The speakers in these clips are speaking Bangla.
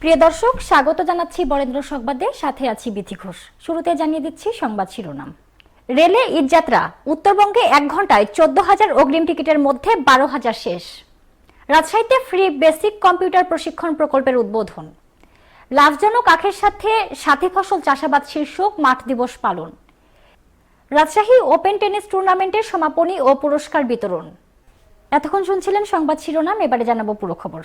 প্রিয় দর্শক, স্বাগত জানাচ্ছি বরেন্দ্র সংবাদে। সাথে আছি বিথি ঘোষ। শুরুতে জানিয়ে দিচ্ছি সংবাদ শিরোনাম। রেলে ঈদযাত্রা উত্তরবঙ্গে এক ঘন্টায় চোদ্দ হাজার অগ্রিম টিকিটের মধ্যে বারো হাজার শেষ। রাজশাহীতে ফ্রি বেসিক কম্পিউটার প্রশিক্ষণ প্রকল্পের উদ্বোধন। লাভজনক আখের সাথে সাথী ফসল চাষাবাদ শীর্ষক মাঠ দিবস পালন। রাজশাহী ওপেন টেনিস টুর্নামেন্টের সমাপনী ও পুরস্কার বিতরণ। এতক্ষণ শুনছিলেন সংবাদ শিরোনাম, এবারে জানাব পুরো খবর।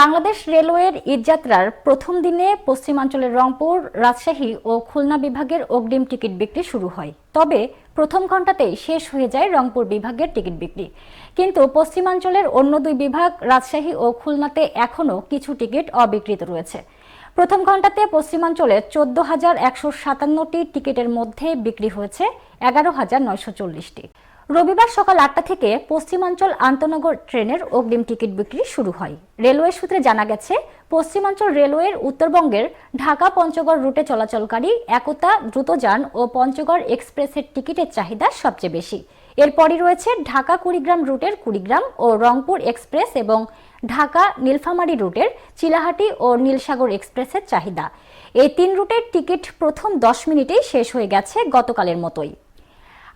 বাংলাদেশ রেলওয়ের ঈদযাত্রার প্রথম দিনে পশ্চিমাঞ্চলের রংপুর, রাজশাহী ও খুলনা বিভাগের অগ্রিম টিকিট বিক্রি শুরু হয়। তবে প্রথম ঘন্টাতেই শেষ হয়ে যায় রংপুর বিভাগের টিকিট বিক্রি। কিন্তু পশ্চিমাঞ্চলের অন্য দুই বিভাগ, রাজশাহী ও খুলনাতে এখনও কিছু টিকিট অবিকৃত রয়েছে। প্রথম ঘন্টাতে পশ্চিমাঞ্চলে চোদ্দ হাজার একশো সাতান্নটি টিকিটের মধ্যে বিক্রি হয়েছে এগারো হাজার নয়শো চল্লিশটি। রবিবার সকাল আটটা থেকে পশ্চিমাঞ্চল আন্তনগর ট্রেনের অগ্রিম টিকিট বিক্রি শুরু হয়। রেলওয়ে সূত্রে জানা গেছে, পশ্চিমাঞ্চল রেলওয়ের উত্তরবঙ্গের ঢাকা পঞ্চগড় রুটে চলাচলকারী একতা, দ্রুতযান ও পঞ্চগড় এক্সপ্রেসের টিকিটের চাহিদা সবচেয়ে বেশি। এরপরই রয়েছে ঢাকা কুড়িগ্রাম রুটের কুড়িগ্রাম ও রংপুর এক্সপ্রেস এবং ঢাকা নীলফামারী রুটের চিলাহাটি ও নীলসাগর এক্সপ্রেসের চাহিদা। এই তিন রুটের টিকিট প্রথম দশ মিনিটেই শেষ হয়ে গেছে গতকালের মতোই।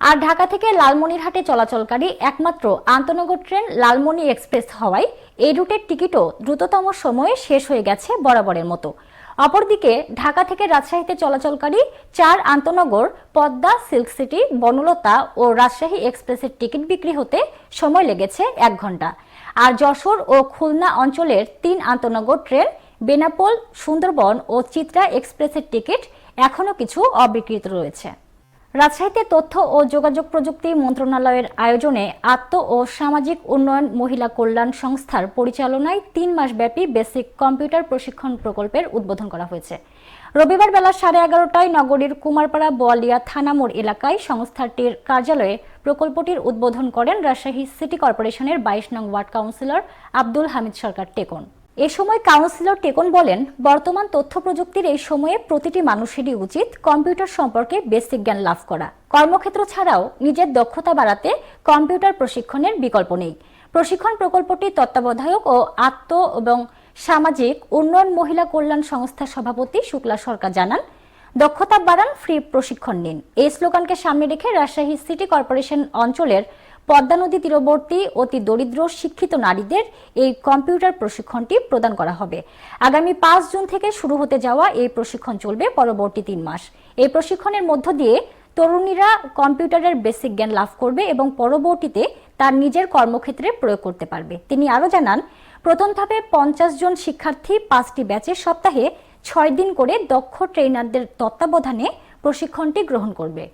আর ঢাকা থেকে লালমনিরহাটে চলাচলকারী একমাত্র আন্তনগর ট্রেন লালমনি এক্সপ্রেস হওয়ায় এই রুটের টিকিটও দ্রুততম সময়ে শেষ হয়ে গেছে বরাবরের মতো। অপরদিকে ঢাকা থেকে রাজশাহীতে চলাচলকারী চার আন্তনগর, পদ্মা, সিল্ক সিটি, বনলতা ও রাজশাহী এক্সপ্রেসের টিকিট বিক্রি হতে সময় লেগেছে এক ঘণ্টা। আর যশোর ও খুলনা অঞ্চলের তিন আন্তনগর ট্রেন, বেনাপোল, সুন্দরবন ও চিত্রা এক্সপ্রেসের টিকিট এখনও কিছু অবিকৃত রয়েছে। রাজশাহীতে তথ্য ও যোগাযোগ প্রযুক্তি মন্ত্রণালয়ের আয়োজনে আত্ম ও সামাজিক উন্নয়ন মহিলা কল্যাণ সংস্থার পরিচালনায় তিন মাসব্যাপী বেসিক কম্পিউটার প্রশিক্ষণ প্রকল্পের উদ্বোধন করা হয়েছে। রবিবার বেলা সাড়ে এগারোটায় নগরীর কুমারপাড়া বোয়ালিয়া থানামোড় এলাকায় সংস্থাটির কার্যালয়ে প্রকল্পটির উদ্বোধন করেন রাজশাহী সিটি কর্পোরেশনের বাইশ নং ওয়ার্ড কাউন্সিলর আব্দুল হামিদ সরকার টেকন। এ সময় কাউন্সিলর টেকন বলেন, বর্তমান তথ্য প্রযুক্তির এই সময়ে প্রতিটি মানুষেরই উচিত কম্পিউটার সম্পর্কে বেসিক জ্ঞান লাভ করা। কর্মক্ষেত্র ছাড়াও নিজের দক্ষতা বাড়াতে কম্পিউটার প্রশিক্ষণের বিকল্প নেই। প্রশিক্ষণ প্রকল্পটি তত্ত্বাবধায়ক ও আত্ম এবং সামাজিক উন্নয়ন মহিলা কল্যাণ সংস্থার সভাপতি শুক্লা সরকার জানান, দক্ষতা বাড়ান ফ্রি প্রশিক্ষণ নিন। এই স্লোগানকে সামনে রেখে রাজশাহী সিটি কর্পোরেশন অঞ্চলের পদ্মা নদী তীরবর্তী অতি দরিদ্র, শিক্ষিত নারীদের এই কম্পিউটার প্রশিক্ষণটি প্রদান করা হবে। আগামী পাঁচ জুন থেকে শুরু হতে যাওয়া এই প্রশিক্ষণ চলবে পরবর্তী তিন মাস। এই প্রশিক্ষণের মধ্য দিয়ে তরুণীরা কম্পিউটারের বেসিক জ্ঞান লাভ করবে এবং পরবর্তীতে তার নিজের কর্মক্ষেত্রে প্রয়োগ করতে পারবে। তিনি আরও জানান, প্রথম ধাপে পঞ্চাশ জন শিক্ষার্থী পাঁচটি ব্যাচে সপ্তাহে ছয় দিন করে দক্ষ ট্রেনারদের তত্ত্বাবধানে প্রশিক্ষণটি গ্রহণ করবে।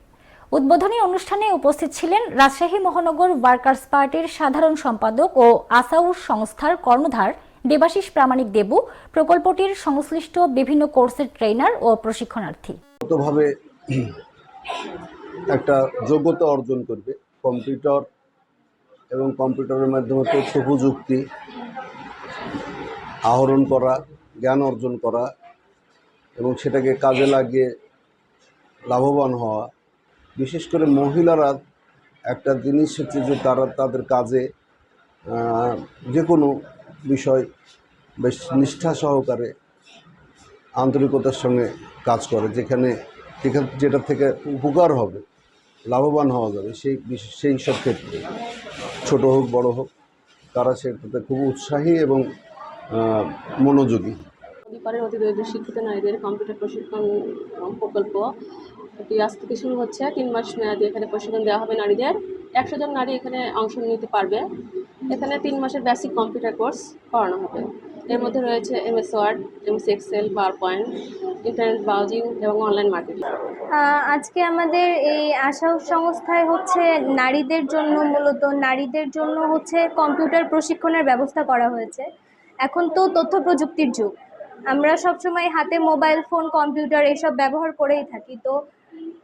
উদ্বোধনী অনুষ্ঠানে উপস্থিত ছিলেন রাজশাহী মহানগর ওয়ার্কার্স পার্টির সাধারণ সম্পাদক ও আসাউর সংস্থার কর্ণধার দেবাশিস প্রামাণিক দেবু, প্রকল্পটির সংশ্লিষ্ট বিভিন্ন কোর্সের ট্রেনার ও প্রশিক্ষণার্থী। ভাবে একটা যোগ্যতা অর্জন করবে। কম্পিউটার এবং কম্পিউটারের মাধ্যমে তথ্য প্রযুক্তি আহরণ করা, জ্ঞান অর্জন করা এবং সেটাকে কাজে লাগিয়ে লাভবান হওয়া বিশেষ করে মহিলারা একটা জিনিস হচ্ছে যে তারা তাদের কাজে যে কোনো বিষয় বেশ নিষ্ঠা সহকারে আন্তরিকতার সঙ্গে কাজ করে, যেখানে যেখান, যেটা থেকে উপকার হবে, লাভবান হওয়া যাবে, সেই সেই সব ক্ষেত্রে। ছোটো হোক, বড় হোক, তারা সেটাতে খুব উৎসাহী এবং মনোযোগী। পরিবারের অতি দরিদ্র শিক্ষিত নারীদের কম্পিউটার প্রশিক্ষণ প্রকল্প এটি আজ থেকে শুরু হচ্ছে। তিন মাস মেয়াদি এখানে প্রশিক্ষণ দেওয়া হবে নারীদের। একশো জন নারী এখানে অংশ নিতে পারবে। এখানে তিন মাসের বেসিক কম্পিউটার কোর্স করানো হবে। এর মধ্যে রয়েছে MS Word MS Excel PowerPoint internet browsing এবং অনলাইন মার্কেটিং আজকে আমাদের এই আশা সংস্থায় হচ্ছে নারীদের জন্য মূলত নারীদের জন্য হচ্ছে কম্পিউটার প্রশিক্ষণের ব্যবস্থা করা হয়েছে। এখন তো তথ্য প্রযুক্তির যুগ। আমরা সবসময় হাতে মোবাইল ফোন কম্পিউটার এসব ব্যবহার করেই থাকি। তো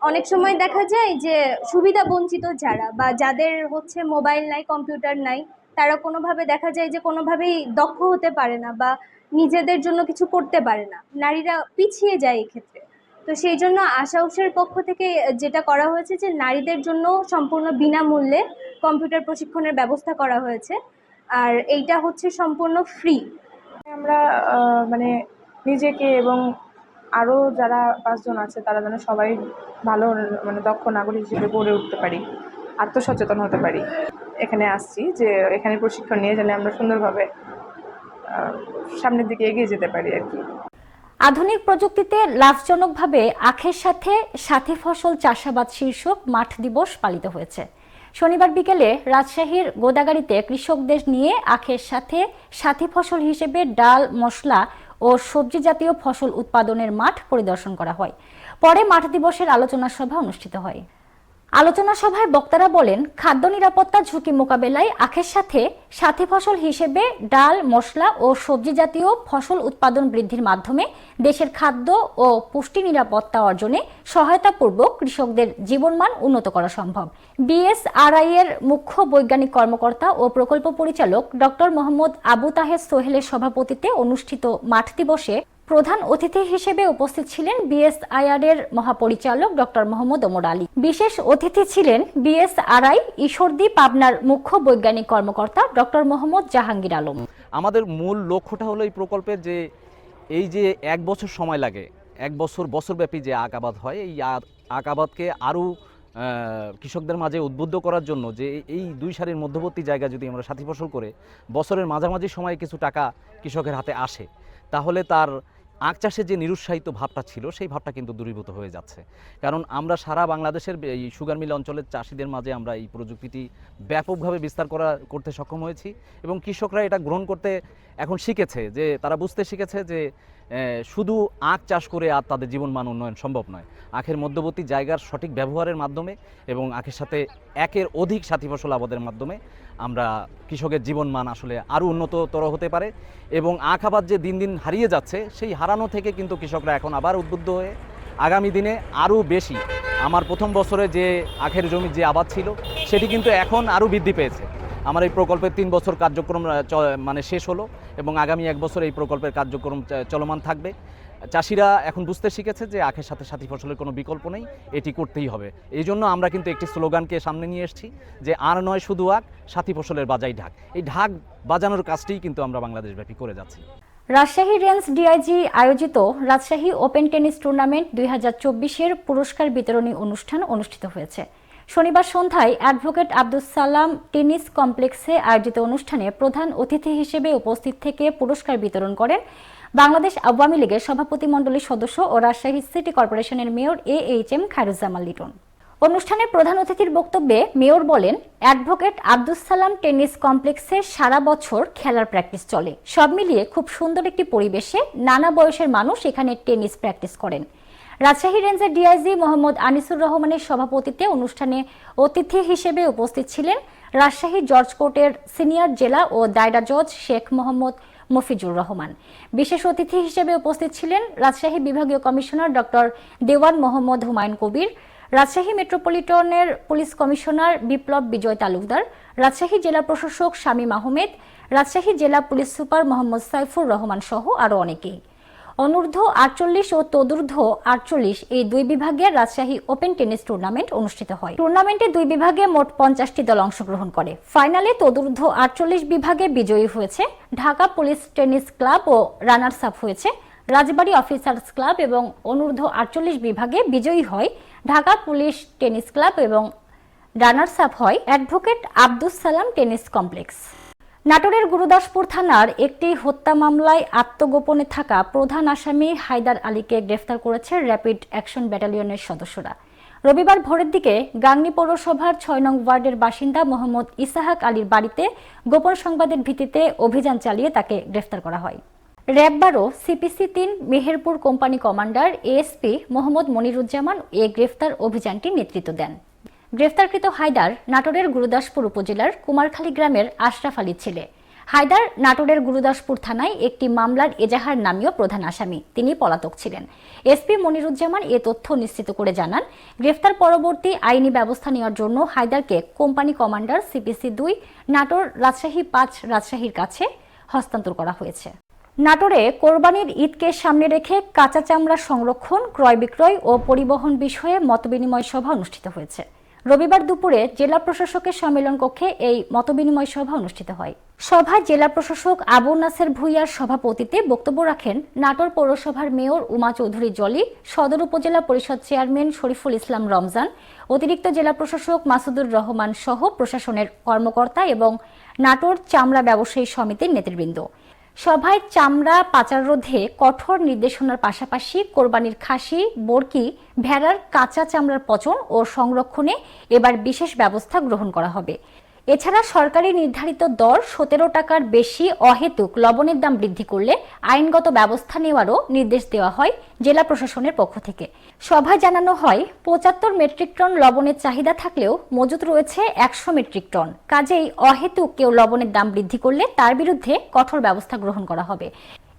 অনেক সময় দেখা যায় যে সুবিধা বঞ্চিত যারা বা যাদের হচ্ছে মোবাইল নাই, কম্পিউটার নাই, তারা কোনোভাবে দেখা যায় যে কোনোভাবেই দক্ষ হতে পারে না বা নিজেদের জন্য কিছু করতে পারে না। নারীরা পিছিয়ে যায় এক্ষেত্রে। তো সেই জন্য আশা উৎসের পক্ষ থেকে যেটা করা হয়েছে যে নারীদের জন্য সম্পূর্ণ বিনামূল্যে কম্পিউটার প্রশিক্ষণের ব্যবস্থা করা হয়েছে। আর এইটা হচ্ছে সম্পূর্ণ ফ্রি। আমরা মানে নিজেকে এবং আরও যারা পাঁচজন আছে, তারা যেন সবাই ভালো মানে দক্ষ নাগরিক হিসেবে গড়ে উঠতে পারি, আত্মসচেতন হতে পারি। এখানে আসছি যে, এখানে প্রশিক্ষণ নিয়ে যেন আমরা সুন্দরভাবে সামনের দিকে এগিয়ে যেতে পারি আর কি। আধুনিক প্রযুক্তিতে লাভজনকভাবে আখের সাথে সাথী ফসল চাষাবাদ শীর্ষক মাঠ দিবস পালিত হয়েছে। শনিবার বিকেলে রাজশাহীর গোদাগাড়িতে কৃষকদের নিয়ে আখের সাথে সাথী ফসল হিসেবে ডাল, মশলা ও সবজি জাতীয় ফসল উৎপাদনের মাঠ পরিদর্শন করা হয়। পরে মাঠ দিবসের আলোচনা সভা অনুষ্ঠিত হয়। আলোচনা সভায় বক্তারা বলেন, খাদ্য নিরাপত্তা ঝুঁকি মোকাবেলায় আখের সাথে সাথী ফসল হিসেবে ডাল, মশলা ও সবজি জাতীয় ফসল উৎপাদন বৃদ্ধির মাধ্যমে দেশের খাদ্য ও পুষ্টি নিরাপত্তা অর্জনে সহায়তাপূর্বক কৃষকদের জীবনমান উন্নত করা সম্ভব। বিএসআরআই এর মুখ্য বৈজ্ঞানিক কর্মকর্তা ও প্রকল্প পরিচালক ডক্টর মোহাম্মদ আবু তাহের সোহেলের সভাপতিত্বে অনুষ্ঠিত মাঠ দিবসে প্রধান অতিথি হিসেবে উপস্থিত ছিলেন বিএসআইআর এর মহাপরিচালক ডক্টর মোহাম্মদ ওমর আলী। বিশেষ অতিথি ছিলেন বিএসআরআই ঈশ্বরদী পাবনার মুখ্য বৈজ্ঞানিক কর্মকর্তা ডক্টর মোহাম্মদ জাহাঙ্গীর আলম। আমাদের মূল লক্ষ্যটা হলো এই প্রকল্পের যে, এই যে এক বছর সময় লাগে, এক বছর বছরব্যাপী যে আখ আবাদ হয়, এই আ- আবাদকে আরও কৃষকদের মাঝে উদ্বুদ্ধ করার জন্য যে, এই দুই সারির মধ্যবর্তী জায়গা যদি আমরা সাথী ফসল করে, বছরের মাঝামাঝি সময়ে কিছু টাকা কৃষকের হাতে আসে, তাহলে তার আখ চাষে যে নিরুৎসাহিত ভাবটা ছিল, সেই ভাবটা কিন্তু দূরীভূত হয়ে যাচ্ছে। কারণ আমরা সারা বাংলাদেশের এই সুগার মিল অঞ্চলের চাষিদের মাঝে আমরা এই প্রযুক্তিটি ব্যাপকভাবে বিস্তার করা, করতে সক্ষম হয়েছি এবং কৃষকরা এটা গ্রহণ করতে এখন শিখেছে যে, তারা বুঝতে শিখেছে যে শুধু আখ চাষ করে আর তাদের জীবনমান উন্নয়ন সম্ভব নয়। আখের মধ্যবর্তী জায়গার সঠিক ব্যবহারের মাধ্যমে এবং আখের সাথে একের অধিক সাথী ফসল আবাদের মাধ্যমে আমরা কৃষকের জীবনমান আসলে আরও উন্নততর হতে পারে এবং আখ আবাদ যে দিন দিন হারিয়ে যাচ্ছে, সেই হারানো থেকে কিন্তু কৃষকরা এখন আবার উদ্বুদ্ধ হয়ে আগামী দিনে আরও বেশি। আমার প্রথম বছরে যে আখের জমি যে আবাদ ছিল, সেটি কিন্তু এখন আরও বৃদ্ধি পেয়েছে। আমার এই প্রকল্পের তিন বছর কার্যক্রম মানে শেষ হলো এবং আগামী এক বছর এই প্রকল্পের কার্যক্রম চলমান থাকবে। চাষিরা এখন বুঝতে শিখেছে যে আখের সাথে সাথী ফসলের কোনো বিকল্প নেই, এটি করতেই হবে। এই জন্য আমরা কিন্তু একটি স্লোগানকে সামনে নিয়ে এসেছি যে আর নয় শুধু আখ, সাথী ফসলের বাজাই ঢাক। এই ঢাক বাজানোর কাজটিই কিন্তু আমরা বাংলাদেশব্যাপী করে যাচ্ছি। রাজশাহী রেঞ্জ ডিআইজি আয়োজিত রাজশাহী ওপেন টেনিস টুর্নামেন্ট দুই হাজার চব্বিশের পুরস্কার বিতরণী অনুষ্ঠান অনুষ্ঠিত হয়েছে। শনিবার সন্ধ্যায় অ্যাডভোকেট আব্দুস সালাম টেনিস কমপ্লেক্সে আয়োজিত অনুষ্ঠানে প্রধান অতিথি হিসেবে উপস্থিত থেকে পুরস্কার বিতরণ করেন বাংলাদেশ আওয়ামী লীগের সভাপতি মণ্ডলীর সদস্য ও রাজশাহী সিটি কর্পোরেশনের mayor A H M Khairuzzaman Liton. অনুষ্ঠানে প্রধান অতিথির বক্তব্যে মেয়র বলেন, অ্যাডভোকেট আব্দুস সালাম টেনিস কমপ্লেক্সে সারা বছর খেলার প্র্যাকটিস চলে। সব মিলিয়ে খুব সুন্দর একটি পরিবেশে নানা বয়সের মানুষ এখানে টেনিস প্র্যাকটিস করেন। রাজশাহী রেঞ্জের ডিআইজি মোহাম্মদ আনিসুর রহমানের সভাপতিত্বে অনুষ্ঠানে অতিথি হিসেবে উপস্থিত ছিলেন রাজশাহী জর্জ কোর্টের সিনিয়র জেলা ও দায়রা জজ শেখ মোহাম্মদ মফিজুর রহমান। বিশেষ অতিথি হিসেবে উপস্থিত ছিলেন রাজশাহী বিভাগীয় কমিশনার ডক্টর দেওয়ান মোহাম্মদ হুমায়ুন কবির, রাজশাহী মেট্রোপলিটনের পুলিশ কমিশনার বিপ্লব বিজয় তালুকদার, রাজশাহী জেলা প্রশাসক শামীম আহমেদ, রাজশাহী জেলা পুলিশ সুপার মোহাম্মদ সাইফুর রহমান সহ আরও অনেকেই। অনূর্ধ্ব আটচল্লিশ ও তদূর্ধ্ব আটচল্লিশ এই দুই বিভাগে রাজশাহী ওপেন টেনিস টুর্নামেন্ট অনুষ্ঠিত হয়। টুর্নামেন্টে দুই বিভাগে মোট পঞ্চাশটি দল অংশগ্রহণ করে। ফাইনালে তদূর্ধ্ব আটচল্লিশ বিভাগে বিজয়ী হয়েছে ঢাকা পুলিশ টেনিস ক্লাব ও রানার্স আপ হয়েছে রাজবাড়ী অফিসার্স ক্লাব এবং অনূর্ধ্ব আটচল্লিশ বিভাগে বিজয়ী হয় ঢাকা পুলিশ টেনিস ক্লাব এবং রানার্স আপ হয় advocate Abdus Salam tennis complex. নাটোরের গুরুদাসপুর থানার একটি হত্যা মামলায় আত্মগোপনে থাকা প্রধান আসামি হায়দার আলীকে গ্রেফতার করেছে র্যাপিড অ্যাকশন ব্যাটালিয়নের সদস্যরা। রবিবার ভোরের দিকে গাংনী পৌরসভার ছয় নং ওয়ার্ডের বাসিন্দা মোহাম্মদ ইসাহাক আলীর বাড়িতে গোপন সংবাদের ভিত্তিতে অভিযান চালিয়ে তাকে গ্রেফতার করা হয়। র্যাব বারো সিপিসি তিন Meherpur company commander ASP Mohammad Moniruzzaman এ গ্রেফতার অভিযানটি নেতৃত্ব দেন। গ্রেফতারকৃত হায়দার নাটোরের গুরুদাসপুর উপজেলার কুমারখালী গ্রামের আশরাফ আলীর ছেলে। হায়দার নাটোরের গুরুদাসপুর থানায় একটি মামলার এজাহার নামীয় প্রধান আসামি। তিনি পলাতক ছিলেন। এসপি মনিরুজ্জামান এ তথ্য নিশ্চিত করে জানান, গ্রেফতার পরবর্তী আইনি ব্যবস্থা নেওয়ার জন্য হায়দারকে কোম্পানি কমান্ডার সিপিসি দুই, নাটোর রাজশাহী পাঁচ রাজশাহীর কাছে হস্তান্তর করা হয়েছে। নাটোরে কোরবানির ঈদকে সামনে রেখে কাঁচা চামড়া সংরক্ষণ, ক্রয় বিক্রয় ও পরিবহন বিষয়ে মতবিনিময় সভা অনুষ্ঠিত হয়েছে। রবিবার দুপুরে জেলা প্রশাসকের সম্মেলন কক্ষে এই মতবিনিময় সভা অনুষ্ঠিত হয়। সভায় জেলা প্রশাসক আবু নাসের ভুইয়ার সভাপতিতে বক্তব্য রাখেন নাটোর পৌরসভার মেয়র উমা চৌধুরী জলি, সদর উপজেলা পরিষদ চেয়ারম্যান শরীফুল ইসলাম রমজান, অতিরিক্ত জেলা প্রশাসক মাসুদুর রহমান সহ প্রশাসনের কর্মকর্তা এবং নাটোর চামড়া ব্যবসায়ী সমিতির নেতৃবৃন্দ। সভায় চামড়া পাচার রোধে কঠোর নির্দেশনার পাশাপাশি কোরবানির খাসি, বরকি, ভেড়ার কাঁচা চামড়ার পচন ও সংরক্ষণে এবার বিশেষ ব্যবস্থা গ্রহণ করা হবে। এছাড়া সরকারি নির্ধারিত দর সতেরো টাকার বেশি অহেতুক লবণের দাম বৃদ্ধি করলে আইনগত ব্যবস্থা নেওয়ারও নির্দেশ দেওয়া হয় জেলা প্রশাসনের পক্ষ থেকে। সভায় জানানো হয়, পঁচাত্তর মেট্রিক টন লবণের চাহিদা থাকলেও মজুত রয়েছে একশো মেট্রিক টন। কাজেই অহেতুক কেউ লবণের দাম বৃদ্ধি করলে তার বিরুদ্ধে কঠোর ব্যবস্থা গ্রহণ করা হবে।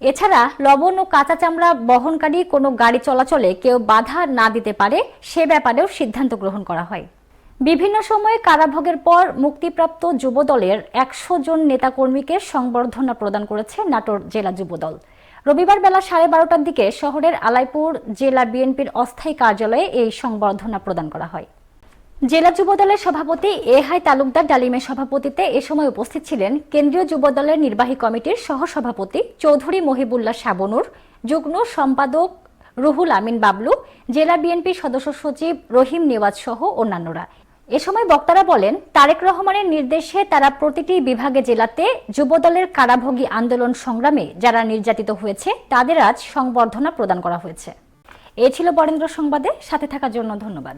এছাড়া লবণ ও কাঁচা চামড়া বহনকারী কোনো গাড়ি চলাচলে কেউ বাধা না দিতে পারে, সে ব্যাপারেও সিদ্ধান্ত গ্রহণ করা হয়। বিভিন্ন সময়ে কারাভোগের পর মুক্তিপ্রাপ্ত যুবদলের একশো জন নেতাকর্মীকে সংবর্ধনা প্রদান করেছে নাটোর জেলা যুবদল। রবিবার বেলা সাড়ে বারোটার দিকে শহরের আলাইপুর জেলা বিএনপির অস্থায়ী কার্যালয়ে এই সংবর্ধনা প্রদান করা হয়। জেলা যুবদলের সভাপতি এহাই তালুকদার ডালিমের সভাপতিতে এ সময় উপস্থিত ছিলেন কেন্দ্রীয় যুবদলের নির্বাহী কমিটির সহসভাপতি চৌধুরী মহিবুল্লাহ শাবনুর, যুগ্ম সম্পাদক রুহুল আমিন বাবলু, জেলা বিএনপি সদস্য সচিব রহিম নেওয়াজ সহ অন্যান্যরা। এ সময় বক্তারা বলেন, তারেক রহমানের নির্দেশে তারা প্রতিটি বিভাগে জেলাতে যুবদলের কারাভোগী আন্দোলন সংগ্রামে যারা নির্যাতিত হয়েছে, তাদের আজ সংবর্ধনা প্রদান করা হয়েছে। এ ছিল বরেন্দ্র সংবাদে, সাথে থাকার জন্য ধন্যবাদ।